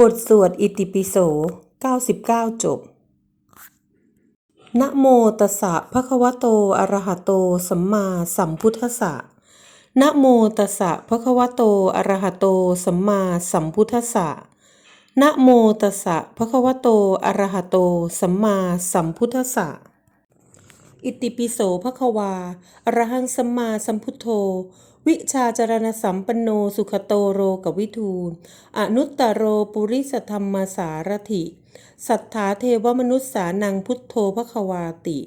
บทสวดอิติปิโส 99 จบ นะโมตัสสะภะคะวะโต อะระหะโต สัมมาสัมพุทธัสสะ นะโมตัสสะภะคะวะโต อะระหะโต สัมมาสัมพุทธัสสะ นะโมตัสสะภะคะวะโต อะระหะโต สัมมาสัมพุทธัสสะ อิติปิโสภควา อะระหังสัมมาสัมพุทโธ วิชาจารณสัมปันโนสุขโตโรกวิทูล อนุตตโรปุริสธรรมสารถิสัทธาเทวมนุษย์สานังพุทโธภควาติ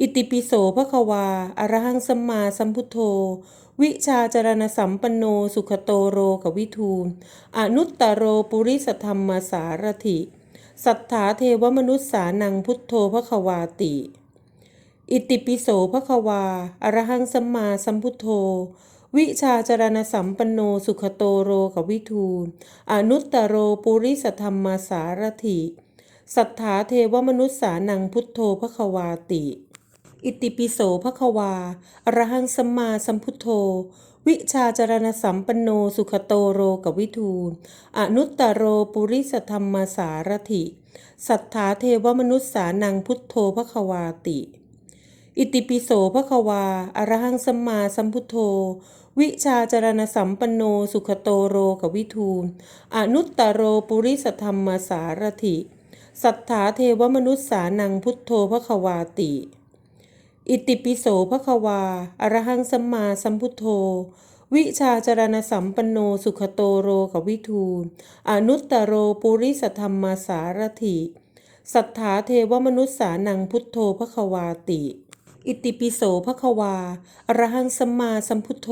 อิติปิโสภควาอรหังสัมมาสัมพุทโธ วิชาจารณสัมปันโนสุขโตโรกวิทูล อนุตตโรปุริสธรรมสารถิสัทธาเทวมนุษย์สานังพุทโธภควาติ อิติปิโสภควา อรหังสัมมาสัมพุทโธ วิชาจารณสัมปันโนสุขโตโรกวิทูล อนุตตโรปุริสธรรมสารถิสัทธาเทวมนุษสานังพุทโธภควาติ อิติปิโสภควา อรหังสัมมาสัมพุทโธ วิชาจารณสัมปันโนสุขโตโรกวิทูล อนุตตโรปุริสธรรมสารถิสัทธาเทวมนุษสานังพุทโธภควาติ อิติปิโสภควาอรหังสัมมาสัมพุทโธ วิชาจารณสัมปันโนสุขโตโรกวิทูล อนุตตโรปุริสธรรมสารถิ สัทธาเทวมนุษสานังพุทโธภควาติ อิติปิโสภควาอรหังสัมมาสัมพุทโธวิชาจารณสัมปันโนสุขโตโรกวิทูล อนุตตโรปุริสธรรมสารถิ สัทธาเทวมนุษสานังพุทโธภควาติ อิติปิโสภควาอรหังสัมมาสัมพุทโธ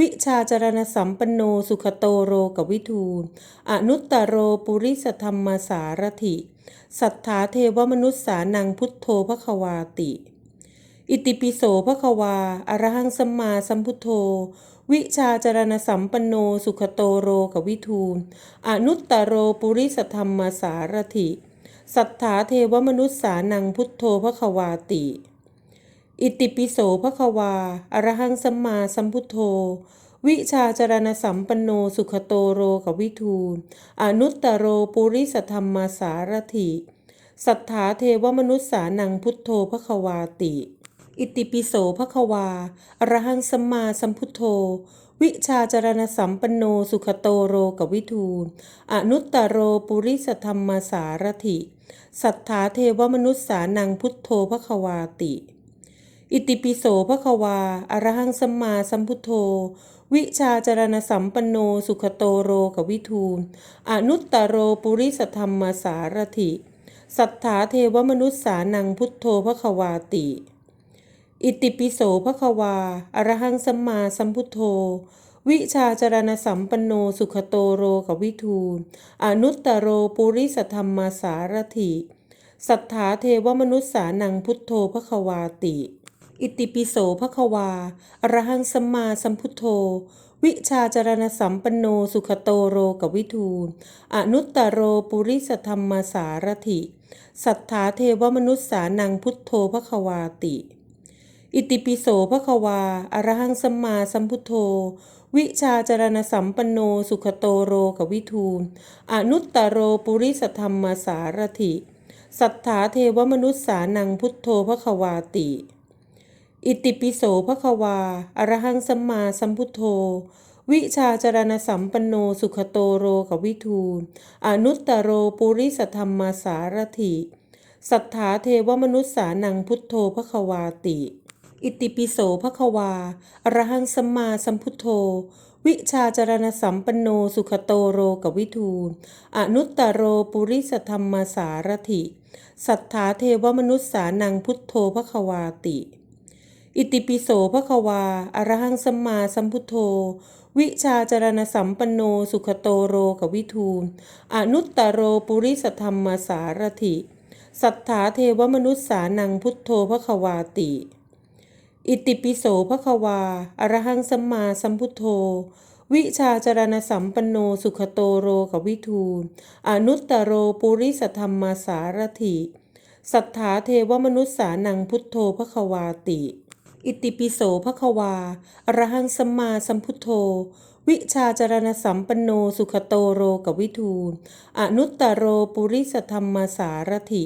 วิชาจารณสัมปันโนสุขโตโรกวิทูล อนุตตโรปุริสธรรมสารถิสัทธาเทวมนุษสานังพุทโธภควาติ อิติปิโสภควาอรหังสัมมาสัมพุทโธวิชาจารณสัมปันโนสุขโตโรกวิทูล อนุตตโรปุริสธรรมสารถิ สัทธาเทวมนุษสานังพุทโธภควาติ อิติปิโสภควา อรหังสัมมาสัมพุทโธ วิชาจารณสัมปันโนสุขโตโรกวิทูล อนุตตโรปุริสธรรมสารถิสัทธาเทวมนุษสานังพุทโธภควาติ อิติปิโสภควา อรหังสัมมาสัมพุทโธ วิชาจารณสัมปันโนสุขโตโรกวิทูล อนุตตโรปุริสธรรมสารถิสัทธาเทวมนุษสานังพุทโธภควาติ อิติปิโสภควา อรหังสัมมาสัมพุทโธ วิชาจารณสัมปันโน สุขโตโรกวิทูล อนุตตโรปุริสธรรมสารถิ สัทธาเทวมนุษสานังพุทโธภควาติ อิติปิโสภควา อรหังสัมมาสัมพุทโธ วิชาจารณสัมปันโน สุขโตโรกวิทูล อนุตตโรปุริสธรรมสารถิ สัทธาเทวมนุษสานังพุทโธภควาติ อิติปิโสภควาอรหังสัมมาสัมพุทโธ วิชาจารณสัมปันโนสุขโตโรกวิทูล อนุตตโรปุริสธรรมสารถิ สัทธาเทวมนุษสานังพุทโธภควาติ อิติปิโสภควาอรหังสัมมาสัมพุทโธวิชาจารณสัมปันโนสุขโตโรกวิทูล อนุตตโรปุริสธรรมสารถิ สัทธาเทวมนุษสานังพุทโธภควาติ อิติปิโสภควา อรหังสัมมาสัมพุทโธ วิชาจรณสัมปันโนสุขโตโรกวิทูล อนุตตโรปุริสธรรมาสารถิสัทธาเทวมนุษสานังพุทโธภควาติ อิติปิโสภควา อรหังสัมมาสัมพุทโธ วิชาจรณสัมปันโนสุขโตโรกวิทูล อนุตตโรปุริสธรรมาสารถิสัทธาเทวมนุษสานังพุทโธภควาติ อิติปิโสภควา อรหังสัมมาสัมพุทโธ วิชาจารณสัมปันโน สุขโตโรกวิทูล อนุตตโรปุริสธรรมสารถิ สัทธาเทวมนุษสานังพุทโธภควาติ อิติปิโสภควา อรหังสัมมาสัมพุทโธวิชาจารณสัมปันโนสุขโตโรกวิทูล อนุตตโรปุริสธรรมสารถิ สัทธาเทวมนุษสานังพุทโธภควาติ อิติปิโสภควาอรหังสัมมาสัมพุทโธ วิชาจารณสัมปันโนสุขโตโรกวิทูล อนุตตโรปุริสธรรมสารถิ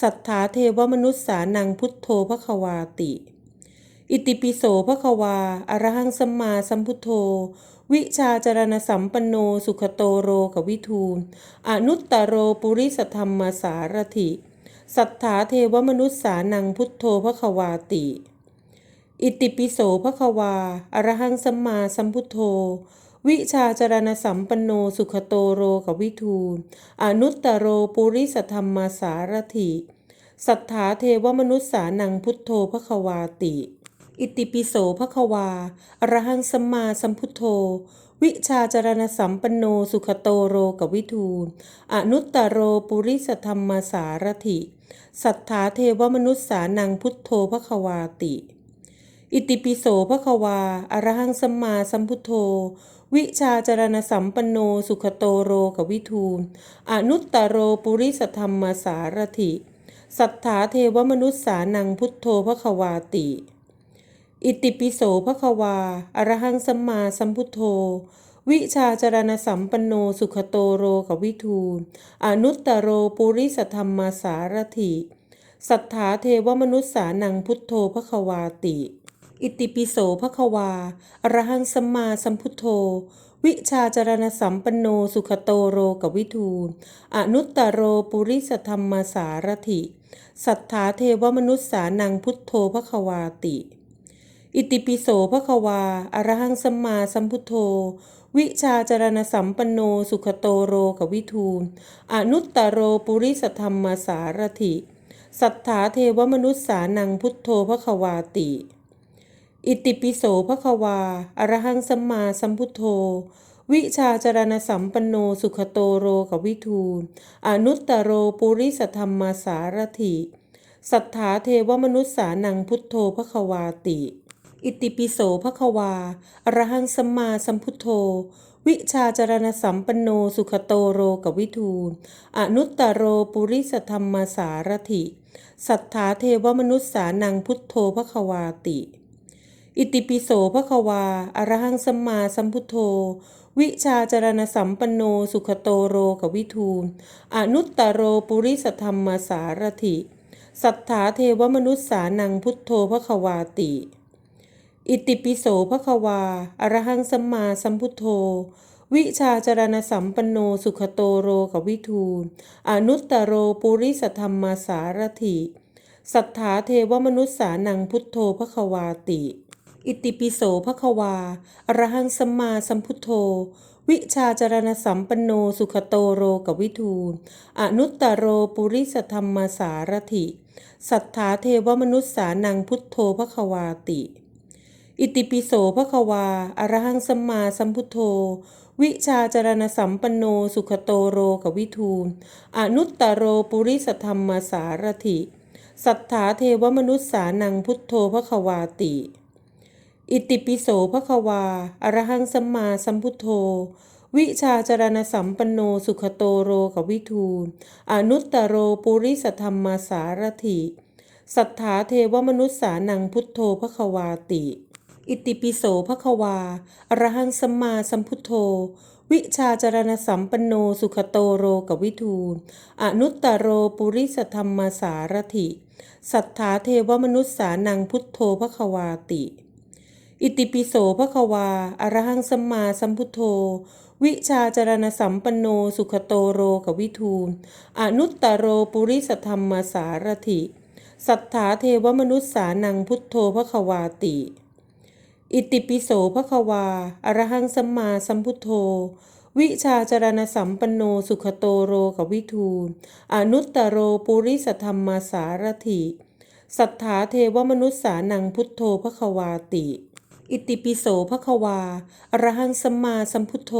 สัทธาเทวมนุษสานังพุทโธพระควาติ อิติปิโสพระควาอรหังสัมมาสัมพุทโธ วิชาจารณสัมปันโนสุขโตโรกวิทูล อนุตตโรปุริสธรรมสารถิสัทธาเทวมนุษสานังพุทโธพระควาติ อิติปิโสพระควา อรหังสัมมาสัมพุทโธ วิชาจารณสัมปันโนสุขโตโรกวิทูล อนุตตโรปุริสธรรมสารถิสัทธาเทวมนุษสานังพุทโธพระควาติ อิติปิโสพระควา อรหังสัมมาสัมพุทโธ วิชาจารณสัมปันโนสุขโตโรกวิทูล อนุตตโรปุริสธรรมสารถิสัทธาเทวมนุษสานังพุทโธพระควาติ อิติปิโสพระควาอรหังสัมมาสัมพุทโธ วิชาจารณสัมปันโนสุขโตโรกวิทูล อนุตตโรปุริสธรรมสารถิ สัทธาเทวมนุษสานังพุทโธพระควาติ อิติปิโสพระควาอรหังสัมมาสัมพุทโธวิชาจารณสัมปันโนสุขโตโรกวิทูล อนุตตโรปุริสธรรมสารถิ สัทธาเทวมนุษสานังพุทโธพระควาติ อิติปิโสพระควาอรหังสัมมาสัมพุทโธ วิชาจารณสัมปันโนสุขโตโรกวิทูล อนุตตโรปุริสธรรมสารถิ สัทธาเทวมนุษสานังพุทโธพระควาติ อิติปิโสพระควาอรหังสัมมาสัมพุทโธวิชาจารณสัมปันโนสุขโตโรกวิทูล อนุตตโรปุริสธรรมสารถิ สัทธาเทวมนุษสานังพุทโธพระควาติ อิติปิโสพระควา อรหังสัมมาสัมพุทโธ วิชาจารณสัมปันโนสุขโตโรกวิทูล อนุตตโรปุริสธรรมสารถิสัทธาเทวมนุษสานังพุทโธพระควาติ อิติปิโสพระควา อรหังสัมมาสัมพุทโธ วิชาจารณสัมปันโนสุขโตโรกวิทูล อนุตตโรปุริสธรรมสารถิสัทธาเทวมนุษสานังพุทโธพระควาติ อิติปิโสพระควา อรหังสัมมาสัมพุทโธ วิชาจารณสัมปันโน สุขโตโรกวิทูล อนุตตโรปุริสธรรมสารถิ สัทธาเทวมนุษสานังพุทโธพระควาติ อิติปิโสพระควา อรหังสัมมาสัมพุทโธ วิชาจารณสัมปันโน สุขโตโรกวิทูล อนุตตโรปุริสธรรมสารถิ สัทธาเทวมนุษสานังพุทโธพระควาติ อิติปิโสพระควาอรหังสัมมาสัมพุทโธ วิชาจารณสัมปันโนสุขโตโรกวิทูล อนุตตโรปุริสธรรมสารถิ สัทธาเทวมนุษสานังพุทโธพระควาติ อิติปิโสพระควาอรหังสัมมาสัมพุทโธ วิชาจารณสัมปันโนสุขโตโรกวิทูล อนุตตโรปุริสธรรมสารถิ สัทธาเทวมนุษสานังพุทโธพระควาติ อิติปิโสพระควา อรหังสัมมาสัมพุทโธ วิชาจารณสัมปันโนสุขโตโรกวิทูล อนุตตโรปุริสธรรมสารถิสัทธาเทวมนุษสานังพุทโธพระควาติ อิติปิโสพระควา อรหังสัมมาสัมพุทโธ วิชาจารณสัมปันโนสุขโตโรกวิทูล อนุตตโรปุริสธรรมสารถิสัทธาเทวมนุษสานังพุทโธพระควาติ อิติปิโสพระควาอรหังสัมมาสัมพุทโธ วิชาจารณสัมปันโนสุขโตโรกวิทูล อนุตตโรปุริสธรรมสารถิ สัทธาเทวมนุษสานังพุทโธพระควาติ อิติปิโสพระควาอรหังสัมมาสัมพุทโธวิชาจารณสัมปันโนสุขโตโรกวิทูล อนุตตโรปุริสธรรมสารถิ สัทธาเทวมนุษสานังพุทโธพระควาติ อิติปิโสพระควาอรหังสัมมาสัมพุทโธ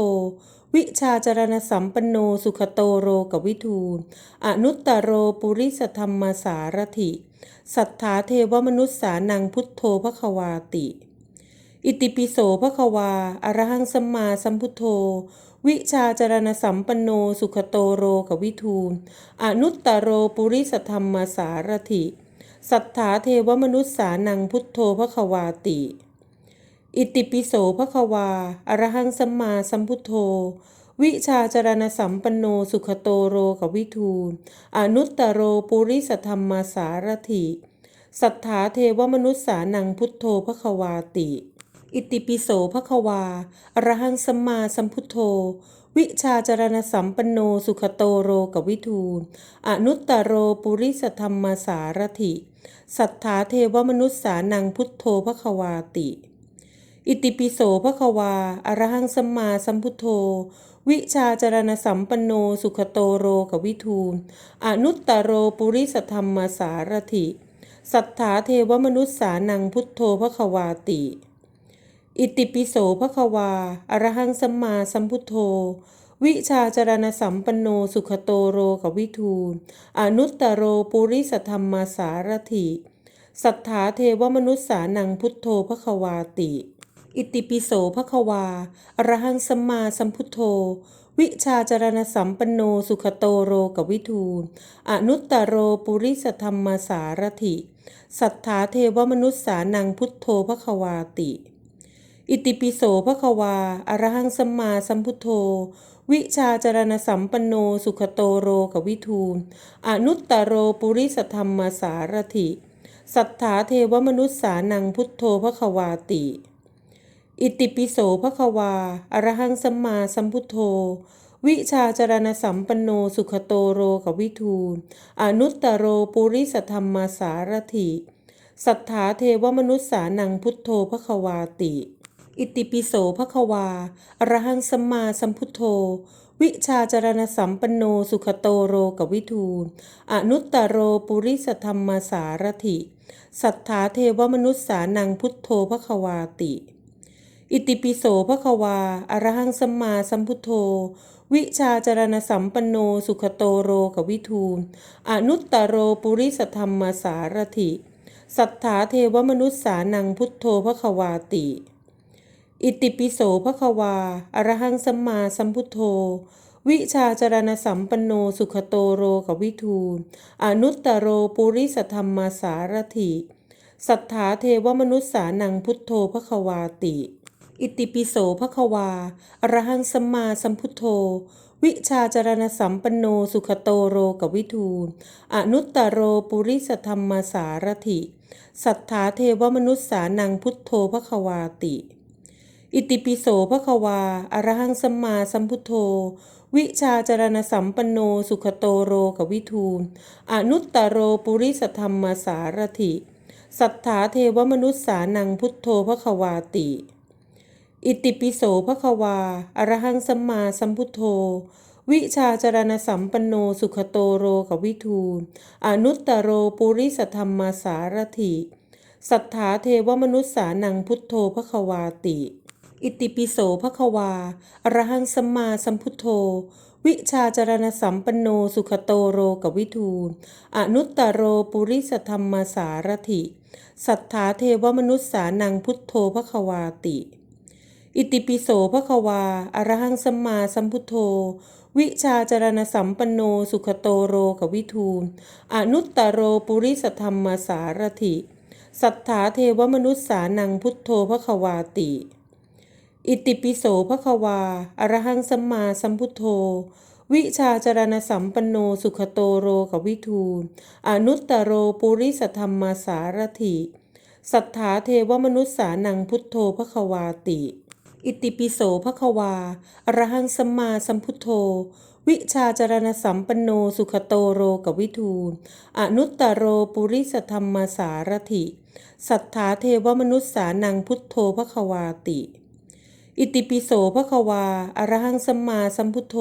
วิชาจารณสัมปันโนสุขโตโรกวิทูล อนุตตโรปุริสธรรมสารถิ สัทธาเทวมนุษสานังพุทโธพระควาติอิติปิโสพระควาอรหังสัมมาสัมพุทโธวิชาจารณสัมปันโนสุขโตโรกวิทูลอนุตตโรปุริสธรรมสารถิสัทธาเทวมนุษสานังพุทโธพระควาติ อิติปิโสภควา อรหังสัมมาสัมพุทโธ วิชาจารณสัมปันโนสุขโตโรกวิทูล อนุตตโรปุริสธรรมาสารถิสัทธาเทวมนุษสานังพุทโธภควาติ อิติปิโสภควา อรหังสัมมาสัมพุทโธ วิชาจารณสัมปันโนสุขโตโรกวิทูล อนุตตโรปุริสธรรมาสารถิสัทธาเทวมนุษสานังพุทโธภควาติ อิติปิโสภควา อรหังสัมมาสัมพุทโธ วิชาจารณสัมปันโน สุขโตโรกวิทูล อนุตตโรปุริสธรรมสารถิ สัทธาเทวมนุษย์สานังพุทโธภควาติ อิติปิโสภควา อรหังสัมมาสัมพุทโธ วิชาจารณสัมปันโน สุขโตโรกวิทูล อนุตตโรปุริสธรรมสารถิ สัทธาเทวมนุษย์สานังพุทโธภควาติ อิติปิโสภควาอรหังสัมมาสัมพุทโธ วิชาจารณสัมปันโนสุขโตโรกวิทูล อนุตตโรปุริสธรรมสารถิ สัทธาเทวมนุษสานังพุทโธภควาติ อิติปิโสภควาอรหังสัมมาสัมพุทโธวิชาจารณสัมปันโนสุขโตโรกวิทูล อนุตตโรปุริสธรรมสารถิ สัทธาเทวมนุษสานังพุทโธภควาติ อิติปิโสภควา อรหังสัมมาสัมพุทโธ วิชาจารณสัมปันโนสุขโตโรกวิทูล อนุตตโรปุริสธรรมสารถิสัทธาเทวมนุษสานังพุทโธภควาติ อิติปิโสภควา อรหังสัมมาสัมพุทโธ วิชาจารณสัมปันโนสุขโตโรกวิทูล อนุตตโรปุริสธรรมสารถิสัทธาเทวมนุษสานังพุทโธภควาติ อิติปิโสภควาอรหังสัมมาสัมพุทโธ วิชาจารณสัมปันโนสุขโตโรกวิทูล อนุตตโรปุริสธรรมสารถิ สัทธาเทวมนุษสานังพุทโธภควาติ อิติปิโสภควาอรหังสัมมาสัมพุทโธวิชาจารณสัมปันโนสุขโตโรกวิทูล อนุตตโรปุริสธรรมสารถิ สัทธาเทวมนุษสานังพุทโธภควาติ อิติปิโสภควาอรหังสัมมาสัมพุทโธ วิชาจารณสัมปันโนสุขโตโรกวิทูล อนุตตโรปุริสธรรมสารถิ สัทธาเทวมนุษสานังพุทโธภควาติ อิติปิโสภควาอรหังสัมมาสัมพุทโธวิชาจารณสัมปันโนสุขโตโรกวิทูล อนุตตโรปุริสธรรมสารถิ สัทธาเทวมนุษสานังพุทโธภควาติ อิติปิโสภควา อรหังสัมมาสัมพุทโธ วิชาจารณสัมปันโนสุขโตโรกวิทูล อนุตตโรปุริสธรรมสารถิสัทธาเทวมนุษสานังพุทโธภควาติ อิติปิโสภควา อรหังสัมมาสัมพุทโธ วิชาจารณสัมปันโนสุขโตโรกวิทูล อนุตตโรปุริสธรรมสารถิสัทธาเทวมนุษสานังพุทโธภควาติ อิติปิโสภควา อรหังสัมมาสัมพุทโธ วิชาจารณสัมปันโน สุขโตโรกวิทูล อนุตตโรปุริสธรรมสารถิ สัทธาเทวมนุษย์สานังพุทโธภควาติ อิติปิโสภควา อรหังสัมมาสัมพุทโธ วิชาจารณสัมปันโน สุขโตโรกวิทูล อนุตตโรปุริสธรรมสารถิ สัทธาเทวมนุษย์สานังพุทโธภควาติ อิติปิโสภควาอรหังสัมมาสัมพุทโธ วิชาจารณสัมปันโนสุขโตโรกวิทูล อนุตตโรปุริสธรรมสารถิ สัทธาเทวมนุษสานังพุทโธภควาติ อิติปิโสภควาอรหังสัมมาสัมพุทโธ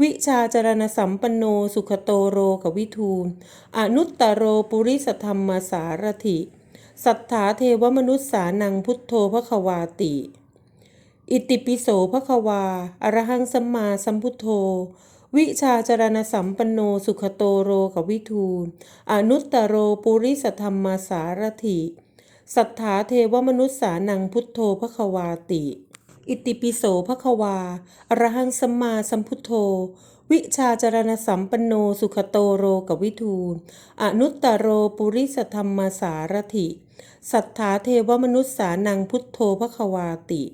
วิชาจารณสัมปันโนสุขโตโรกวิทูล อนุตตโรปุริสธรรมสารถิ สัทธาเทวมนุษสานังพุทโธภควาติ อิติปิโสภควา อรหังสัมมาสัมพุทโธ วิชาจรณสัมปันโนสุขโตโรกวิทูล อนุตตโรปุริสธรรมสารถิสัทธาเทวมนุษย์สานังพุทโธภควาติ อิติปิโสภควา อรหังสัมมาสัมพุทโธ วิชาจรณสัมปันโนสุขโตโรกวิทูล อนุตตโรปุริสธรรมสารถิสัทธาเทวมนุษย์สานังพุทโธพระควาติ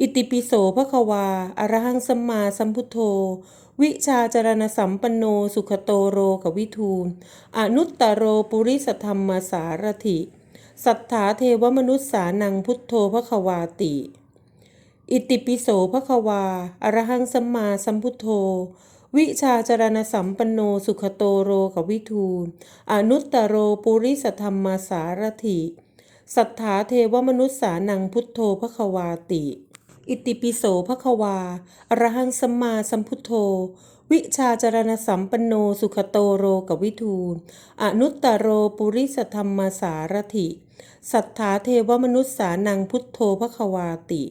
อิติปิโสพระควา อรหังสัมมาสัมพุทโธ วิชาจารณสัมปันโน สุขโตโรกวิทูล อนุตตโรปุริสธรรมสารถิ สัทธาเทวมนุษสานังพุทโธพระควาติ อิติปิโสพระควา อรหังสัมมาสัมพุทโธวิชาจารณสัมปันโนสุขโตโรกวิทูล อนุตตโรปุริสธรรมสารถิ สัทธาเทวมนุษสานังพุทโธพระควาติ อิติปิโสพระควาอรหังสัมมาสัมพุทโธ วิชาจารณสัมปันโนสุขโตโรกวิทูล อนุตตโรปุริสธรรมสารถิสัทธาเทวมนุษสานังพุทโธพระควาติ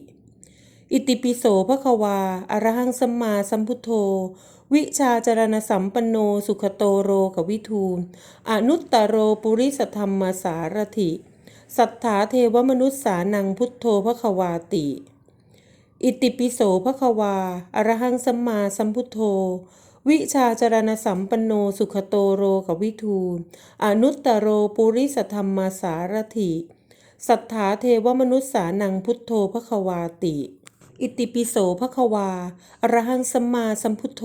อิติปิโสพระควาอรหังสัมมาสัมพุทโธวิชาจารณสัมปันโนสุขโตโรกวิทูล อนุตตโรปุริสธรรมสารถิ สัทธาเทวมนุษสานังพุทโธพระควาติ อิติปิโสพระควา อรหังสัมมาสัมพุทโธ วิชาจารณสัมปันโนสุขโตโรกวิทูล อนุตตโรปุริสธรรมสารถิสัทธาเทวมนุษสานังพุทโธพระควาติ อิติปิโสพระควา อรหังสัมมาสัมพุทโธ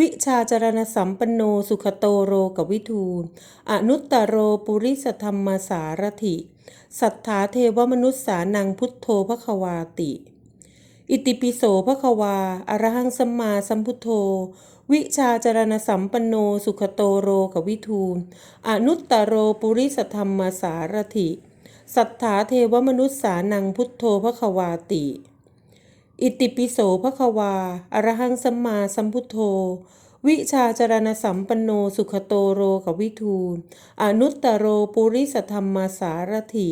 วิชาจารณสัมปันโนสุขโตโรกวิทูล อนุตตโรปุริสธรรมสารถิสัทธาเทวมนุษสานังพุทโธพระควาติ อิติปิโสพระควา อรหังสัมมาสัมพุทโธ วิชาจารณสัมปันโน สุขโตโรกวิทูล อนุตตโรปุริสธรรมสารถิ สัทธาเทวมนุษสานังพุทโธพระควาติ อิติปิโสพระควา อรหังสัมมาสัมพุทโธวิชาจารณสัมปันโนสุขโตโรกวิทูล อนุตตโรปุริสธรรมสารถิ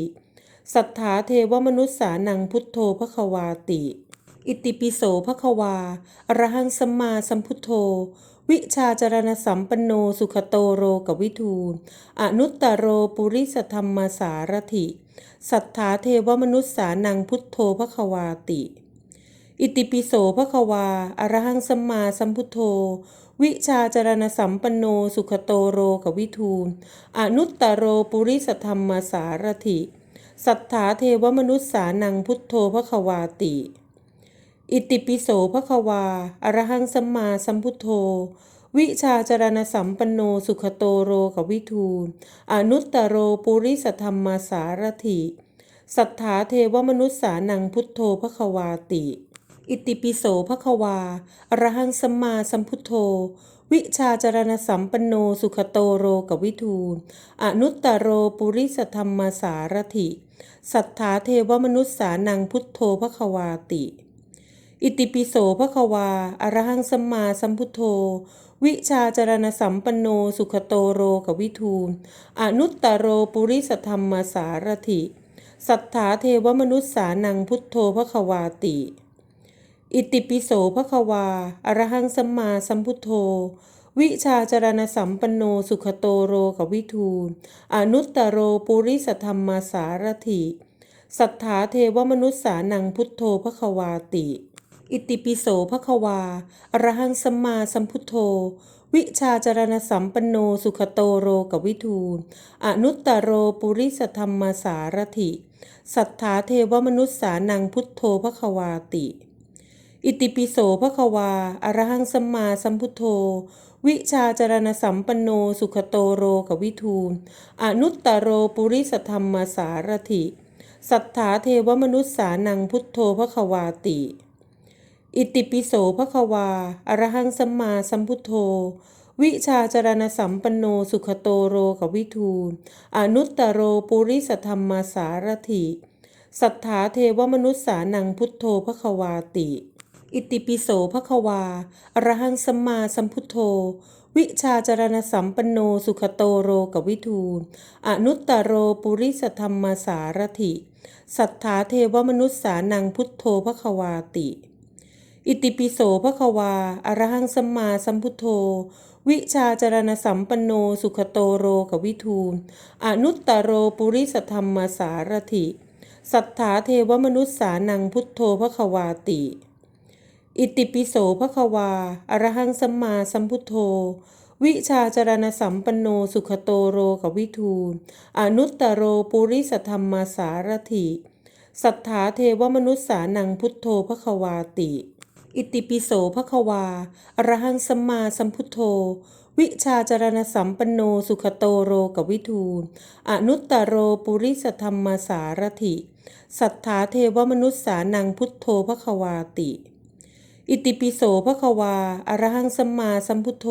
สัทธาเทวมนุษสานังพุทโธพระควาติ อิติปิโสพระควาอรหังสัมมาสัมพุทโธ วิชาจารณสัมปันโนสุขโตโรกวิทูล อนุตตโรปุริสธรรมสารถิ สัทธาเทวมนุษสานังพุทโธพควาติ อิติปิโสพระควาอรหังสัมมาสัมพุทโธวิชาจารณสัมปันโนสุขโตโรกวิทูล อนุตตโรปุริสธรรมสารถิ สัทธาเทวมนุษสานังพุทโธพควาติ อิติปิโสพระควา อรหังสัมมาสัมพุทโธ วิชาจารณสัมปันโนสุขโตโรกวิทูล อนุตตโรปุริสธรรมาสารถิสัทธาเทวมนุษสานังพุทโธพระควาติ อิติปิโสพระควา อรหังสัมมาสัมพุทโธ วิชาจารณสัมปันโนสุขโตโรกวิทูล อนุตตโรปุริสธรรมสารถิ สัทธาเทวมนุษสานังพุทโธพระควาติ อิติปิโสพระควา อรหังสัมมาสัมพุทโธ วิชาจารณสัมปันโน สุขโตโรกวิทูล อนุตตโรปุริสธรรมสารถิ สัทธาเทวมนุษสานังพุทโธพระควาติ อิติปิโสพระควา อรหังสัมมาสัมพุทโธวิชาจารณสัมปันโนสุขโตโรกวิทูล อนุตตโรปุริสธรรมสารถิ สัทธาเทวมนุษสานังพุทโธพระควาติ อิติปิโสพระควาอรหังสัมมาสัมพุทโธ วิชาจารณสัมปันโนสุขโตโรกวิทูล อนุตตโรปุริสธรรมสารถิ สัทธาเทวมนุษสานังพุทโธพระควาติ อิติปิโสพระควาอรหังสัมมาสัมพุทโธ วิชาจารณสัมปันโนสุขโตโรกวิทูล อนุตตโรปุริสธรรมสารถิ สัทธาเทวมนุษสานังพุทโธพระควาติ อิติปิโสพระควา อรหังสัมมาสัมพุทโธ วิชาจารณสัมปันโนสุขโตโรกวิทูล อนุตตโรปุริสธรรมสารถิสัทธาเทวมนุษสานังพุทโธพระควาติ อิติปิโสพระควา อรหังสัมมาสัมพุทโธ วิชาจารณสัมปันโนสุขโตโรกวิทูล อนุตตโรปุริสธรรมสารถิสัทธาเทวมนุษสานังพุทโธพระควาติ อิติปิโสพระควาอรหังสัมมาสัมพุทโธ วิชาจารณสัมปันโนสุขโตโรกวิทูล อนุตตโรปุริสธรรมสารถิ สัทธาเทวมนุษสานังพุทโธพระควาติ อิติปิโสพระควาอรหังสัมมาสัมพุทโธวิชาจรณสัมปันโนสุขโตโรกวิทูอนุตตโรปุริสธรรมสารถิ สัทธาเทวมนุษสานังพุทโธพระควาติ อิติปิโสพะควาอรหังสัมมาสัมพุทโธ วิชาจรณสัมปันโนสุขโตโรกวิทูล อนุตตโรปุริสธรรมสารถิ สัทธาเทวมนุษสานังพุทโธพะควาติ อิติปิโสพะควาอรหังสัมมาสัมพุทโธ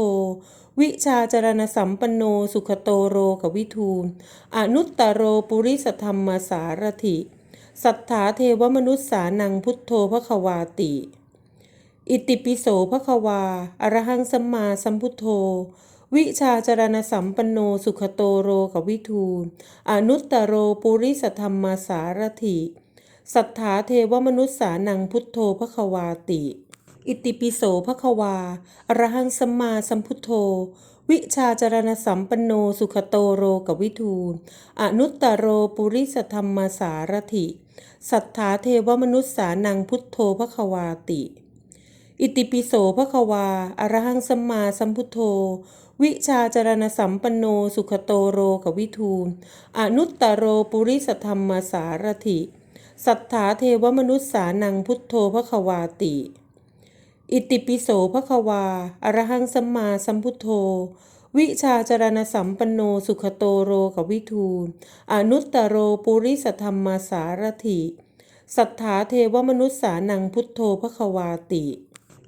วิชาจรณสัมปันโนสุขโตโรกวิทูล อนุตตโรปุริสธรรมสารถิ สัทธาเทวมนุษสานังพุทโธพะควาติ อิติปิโสพะควา อรหังสัมมาสัมพุทโธ วิชาจรณสัมปันโนสุขโตโรกวิทูล อนุตตโรปุริสธรรมสารถิสัทธาเทวมนุษสานังพุทโธพะควาติ อิติปิโสภควา อรหังสัมมาสัมพุทโธ วิชาจรณสัมปันโนสุขโตโรกวิทูล อนุตตโรปุริสธรรมสารถิสัทธาเทวมนุษสานังพุทโธพะควาติ อิติปิโสภควา อรหังสัมมาสัมพุทโธวิชาจรณสัมปันโนสุขโตโรกวิทูล อนุตตโรปุริสธรรมสารถิ สัทธาเทวมนุษสานังพุทโธพะควาติอิติปิโสภควาอรหังสัมมาสัมพุทโธวิชาจรณสัมปันโนสุขโตโรกวิทูลอนุตตโรปุริสธรรมสารถิสัทธาเทวมนุษสานังพุทโธพะควาติ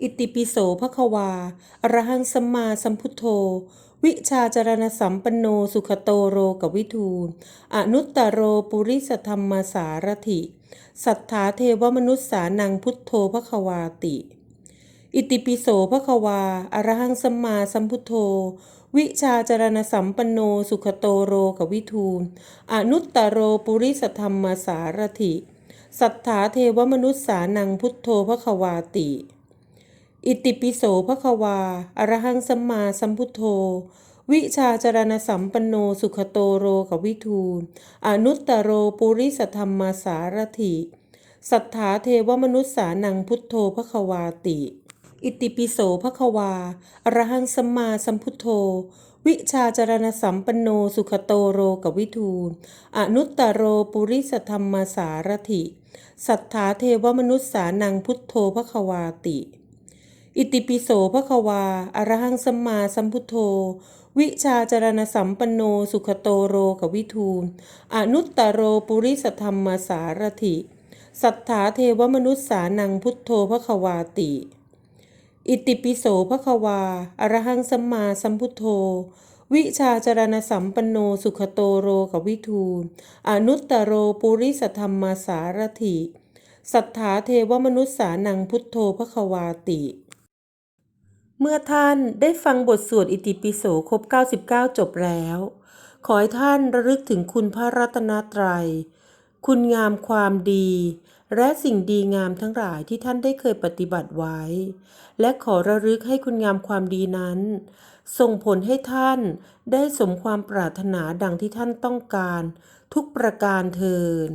อิติปิโสภควาอรหังสัมมาสัมพุทโธ วิชาจรณสัมปันโนสุขโตโรกวิทูล อนุตตโรปุริสธรรมสารถิ สัทธาเทวมนุษสานังพุทโธพะควาติ อิติปิโสภควาอรหังสัมมาสัมพุทโธ วิชาจรณสัมปันโนสุขโตโรกวิทูล อนุตตโรปุริสธรรมสารถิ สัทธาเทวมนุษสานังพุทโธพะควาติ อิติปิโสภควา อรหังสัมมาสัมพุทโธ วิชาจรณสัมปันโนสุขโตโรกวิทูล อนุตตโรปุริสธรรมสารถิสัทธาเทวมนุษสานังพุทโธพะควาติ อิติปิโสภควา อรหังสัมมาสัมพุทโธ วิชาจรณสัมปันโนสุขโตโรกวิทูล อนุตตโรปุริสธรรมสารถิสัทธาเทวมนุษสานังพุทโธพะควาติ อิติปิโสภควาอรหังสัมมาสัมพุทโธ วิชาจรณสัมปันโนสุขโตโรกวิทูอนุตตโรปุริสธรรมสารถิ สัทธาเทวมนุษสานังพุทโธพระควาติ อิติปิโสภควาอรหังสัมมาสัมพุทโธวิชาจรณสัมปันโนสุขโตโรกวิทูอนุตตโรปุริสธรรมสารถิ สัทธาเทวมนุษสานังพุทโธพระควาติ เมื่อท่านได้ฟังบทสวดอิติปิโสครบ 99 จบแล้ว ขอให้ท่านระลึกถึงคุณพระรัตนตรัย คุณงามความดี และสิ่งดีงามทั้งหลายที่ท่านได้เคยปฏิบัติไว้ และขอระลึกให้คุณงามความดีนั้น ส่งผลให้ท่านได้สมความปรารถนาดังที่ท่านต้องการ ทุกประการเทิน